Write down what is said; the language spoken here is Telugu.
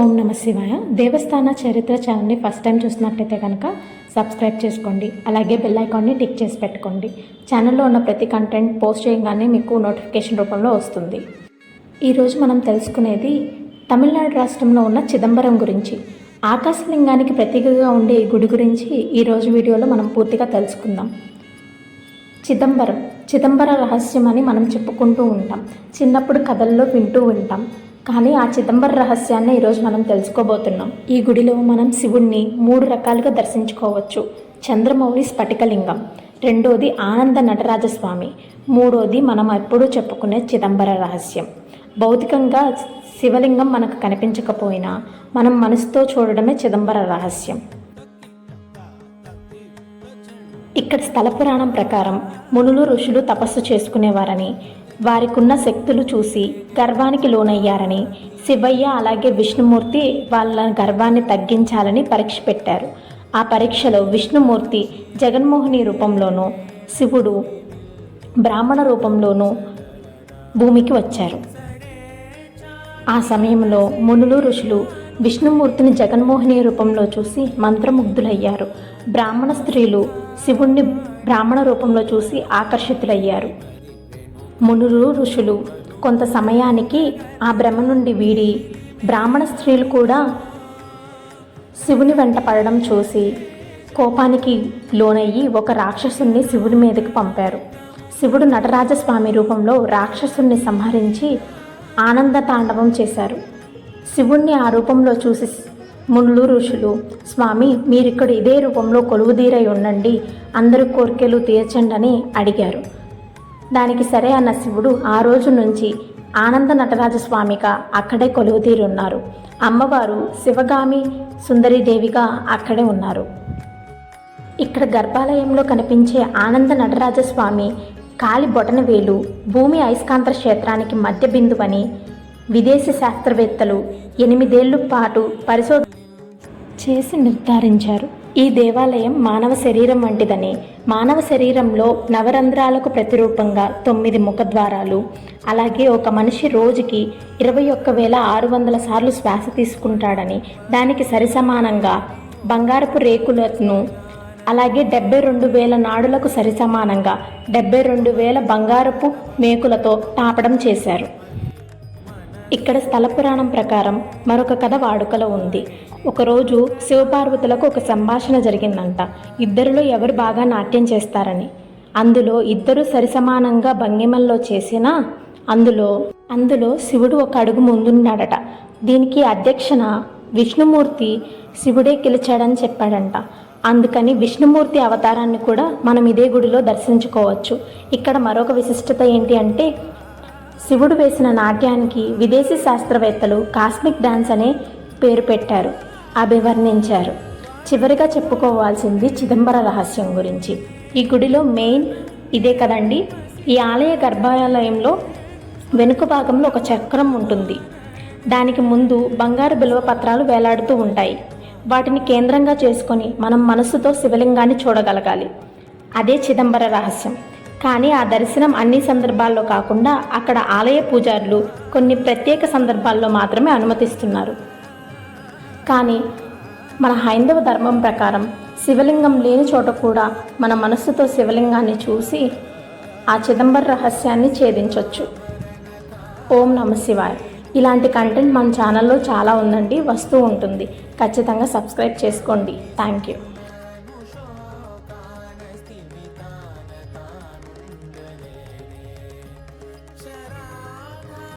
ఓం నమ శివాయ. దేవస్థాన చరిత్ర ఛానల్ని ఫస్ట్ టైం చూసినట్టయితే కనుక సబ్స్క్రైబ్ చేసుకోండి. అలాగే బెల్ ఐకాన్ని టిక్ చేసి పెట్టుకోండి. ఛానల్లో ఉన్న ప్రతి కంటెంట్ పోస్ట్ చేయగానే మీకు నోటిఫికేషన్ రూపంలో వస్తుంది. ఈరోజు మనం తెలుసుకునేది తమిళనాడు రాష్ట్రంలో ఉన్న చిదంబరం గురించి. ఆకాశలింగానికి ప్రతీకగా ఉండే ఈ గుడి గురించి ఈరోజు వీడియోలో మనం పూర్తిగా తెలుసుకుందాం. చిదంబరం. చిదంబర రహస్యం అని మనం చెప్పుకుంటూ ఉంటాం. చిన్నప్పుడు కథల్లో వింటూ ఉంటాం. కానీ ఆ చిదంబర రహస్యాన్ని ఈరోజు మనం తెలుసుకోబోతున్నాం. ఈ గుడిలో మనం శివుణ్ణి మూడు రకాలుగా దర్శించుకోవచ్చు. చంద్రమౌళి స్ఫటికలింగం రెండోది ఆనంద నటరాజస్వామి మూడోది మనం ఎప్పుడూ చెప్పుకునే చిదంబర రహస్యం. భౌతికంగా శివలింగం మనకు కనిపించకపోయినా మనం మనసుతో చూడడమే చిదంబర రహస్యం. ఇక్కడ స్థల పురాణం ప్రకారం మునులు ఋషులు తపస్సు చేసుకునేవారని వారికున్న శక్తులు చూసి గర్వానికి లోనయ్యారని శివయ్య అలాగే విష్ణుమూర్తి వాళ్ళ గర్వాన్ని తగ్గించాలని పరీక్ష పెట్టారు. ఆ పరీక్షలో విష్ణుమూర్తి జగన్మోహిని రూపంలోనూ శివుడు బ్రాహ్మణ రూపంలోనూ భూమికి వచ్చారు. ఆ సమయంలో మునులు ఋషులు విష్ణుమూర్తిని జగన్మోహిని రూపంలో చూసి మంత్రముగ్ధులయ్యారు. బ్రాహ్మణ స్త్రీలు శివుణ్ణి బ్రాహ్మణ రూపంలో చూసి ఆకర్షితులయ్యారు. మునులు ఋషులు కొంత సమయానికి ఆ భ్రమ నుండి వీడి బ్రాహ్మణ స్త్రీలు కూడా శివుని వెంట పడడం చూసి కోపానికి లోనయ్యి ఒక రాక్షసుని శివుని మీదకి పంపారు. శివుడు నటరాజస్వామి రూపంలో రాక్షసుని సంహరించి ఆనంద తాండవం చేశారు. శివుణ్ణి ఆ రూపంలో చూసి మునులు ఋషులు స్వామి మీరిక్కడ ఇదే రూపంలో కొలువుదీరై ఉండండి. అందరి కోరికలు తీర్చండి అని అడిగారు. దానికి సరే అన్న శివుడు ఆ రోజు నుంచి ఆనంద నటరాజస్వామిగా అక్కడే కొలువుతీరు ఉన్నారు అమ్మవారు శివగామి సుందరీదేవిగా అక్కడే ఉన్నారు. ఇక్కడ గర్భాలయంలో కనిపించే ఆనంద నటరాజస్వామి కాలి బొటన వేలు భూమి అయస్కాంత క్షేత్రానికి మధ్య బిందువని విదేశీ శాస్త్రవేత్తలు ఎనిమిదేళ్ళ పాటు పరిశోధన చేసి నిర్ధారించారు. ఈ దేవాలయం మానవ శరీరం వంటిదని. మానవ శరీరంలో నవరంధ్రాలకు ప్రతిరూపంగా తొమ్మిది ముఖద్వారాలు. అలాగే ఒక మనిషి రోజుకి ఇరవై ఒక్క వేల ఆరు వందల సార్లు శ్వాస తీసుకుంటాడని. దానికి సరిసమానంగా బంగారపు రేకులను అలాగే డెబ్బై రెండు వేల నాడులకు సరిసమానంగా డెబ్బై రెండు వేల బంగారపు మేకులతో తాపడం చేశారు. ఇక్కడ స్థల పురాణం ప్రకారం మరొక కథ వాడుకలో ఉంది. ఒకరోజు శివపార్వతులకు ఒక సంభాషణ జరిగిందంట. ఇద్దరిలో ఎవరు బాగా నాట్యం చేస్తారని. అందులో ఇద్దరు సరిసమానంగా భంగిమల్లో చేసినా అందులో అందులో శివుడు ఒక అడుగు ముందున్నాడట. దీనికి అధ్యక్షన విష్ణుమూర్తి శివుడే గెలిచాడని చెప్పాడంట. అందుకని విష్ణుమూర్తి అవతారాన్ని కూడా మనం ఇదే గుడిలో దర్శించుకోవచ్చు. ఇక్కడ మరొక విశిష్టత ఏంటి అంటే శివుడు వేసిన నాట్యానికి విదేశీ శాస్త్రవేత్తలు కాస్మిక్ డాన్స్ అనే పేరు పెట్టారు. అభివర్ణించారు. చివరిగా చెప్పుకోవాల్సింది చిదంబర రహస్యం గురించి. ఈ గుడిలో మెయిన్ ఇదే కదండి? ఈ ఆలయ గర్భాలయంలో వెనుక భాగంలో ఒక చక్రం ఉంటుంది. దానికి ముందు బంగారు బిల్వ పత్రాలు వేలాడుతూ ఉంటాయి. వాటిని కేంద్రంగా చేసుకొని మనం మనస్సుతో శివలింగాన్ని చూడగలగాలి. అదే చిదంబర రహస్యం. కానీ ఆ దర్శనం అన్ని సందర్భాల్లో కాకుండా అక్కడ ఆలయ పూజారులు కొన్ని ప్రత్యేక సందర్భాల్లో మాత్రమే అనుమతిస్తున్నారు. కానీ మన హైందవ ధర్మం ప్రకారం శివలింగం లేని చోట కూడా మన మనస్సుతో శివలింగాన్ని చూసి ఆ చిదంబర రహస్యాన్ని ఛేదించవచ్చు ఓం నమ శివాయ్. ఇలాంటి కంటెంట్ మన ఛానల్లో చాలా ఉందండి వస్తూ ఉంటుంది. ఖచ్చితంగా సబ్స్క్రైబ్ చేసుకోండి. Thank you.